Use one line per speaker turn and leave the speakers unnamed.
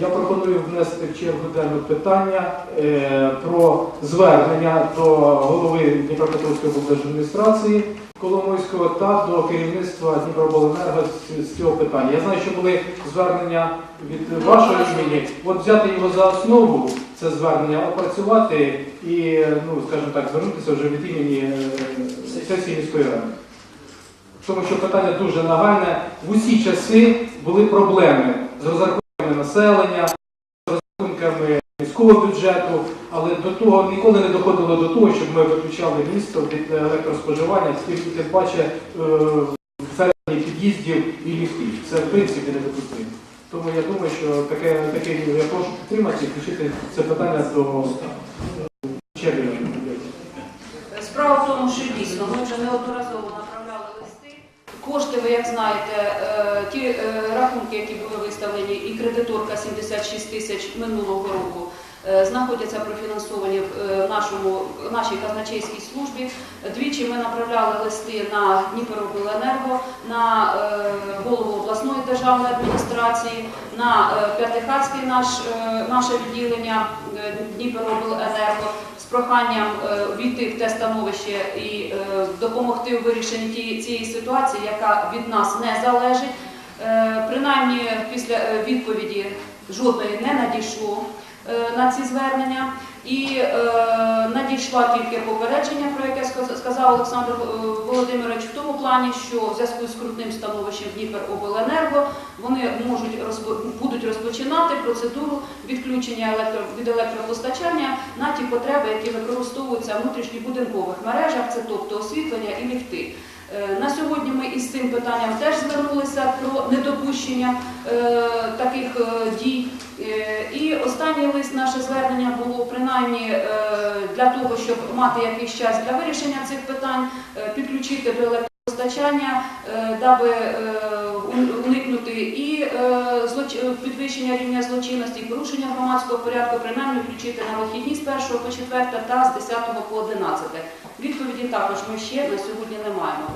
Я пропоную внести в чергу денну питання е, про звернення до голови Дніпропетровської облдержадміністрації Коломойського та до керівництва Дніпробленерго з, цього питання. Я знаю, що були звернення від вашого імені. От взяти його за основу, це звернення, опрацювати і, ну, скажімо так, звернутися вже від імені е, сесії міської ради. Тому що питання дуже нагальне. В усі часи були проблеми з розрахунками населення, розрахунками міського бюджету, але до того ніколи не доходило до того, щоб ми виключали місто від електроспоживання, тим тим паче е, всередині під'їздів і ліфтів. Це в принципі недопустимо. Тому я думаю, що таке, таке я прошу підтримати і включити це питання до черги.
Справа в тому, що дійсно ми вже неодноразово. Кошти, ви як знаєте, е, ті е, рахунки, які були виставлені, і кредиторка 76 тисяч минулого року. е, Знаходяться профінансовані в нашому в нашій казначейській службі. Двічі ми направляли листи на Дніперобленерго, на голову обласної державної адміністрації, на П'ятихатський наш наше відділення Дніперобленерго з проханням е, війти в те становище і е, допомогти у вирішенні цієї ситуації, яка від нас не залежить. Е, Принаймні після відповіді жодної не надійшло на ці звернення. І е, надійшла тільки попередження, про яке сказав Олександр е, Володимирович, в тому плані, що в зв'язку з крутним становищем Дніперобленерго вони можуть будуть розпочинати процедуру відключення електро, від електропостачання на ті потреби, які використовуються в внутрішньобудинкових мережах, це тобто освітлення і ліфти. Е, На сьогодні ми із цим питанням теж звернулися про недопущення е, таких е, дій. Е, І останній лист наше звернення було принаймні е, для того, щоб мати якийсь час для вирішення цих питань, е, підключити до електропостачання, даби уникнути і підвищення рівня злочинності, і порушення громадського порядку, принаймні включити на вихідні з 1 по 4 та з 10 по 11. Відповіді також ми ще на сьогодні не маємо.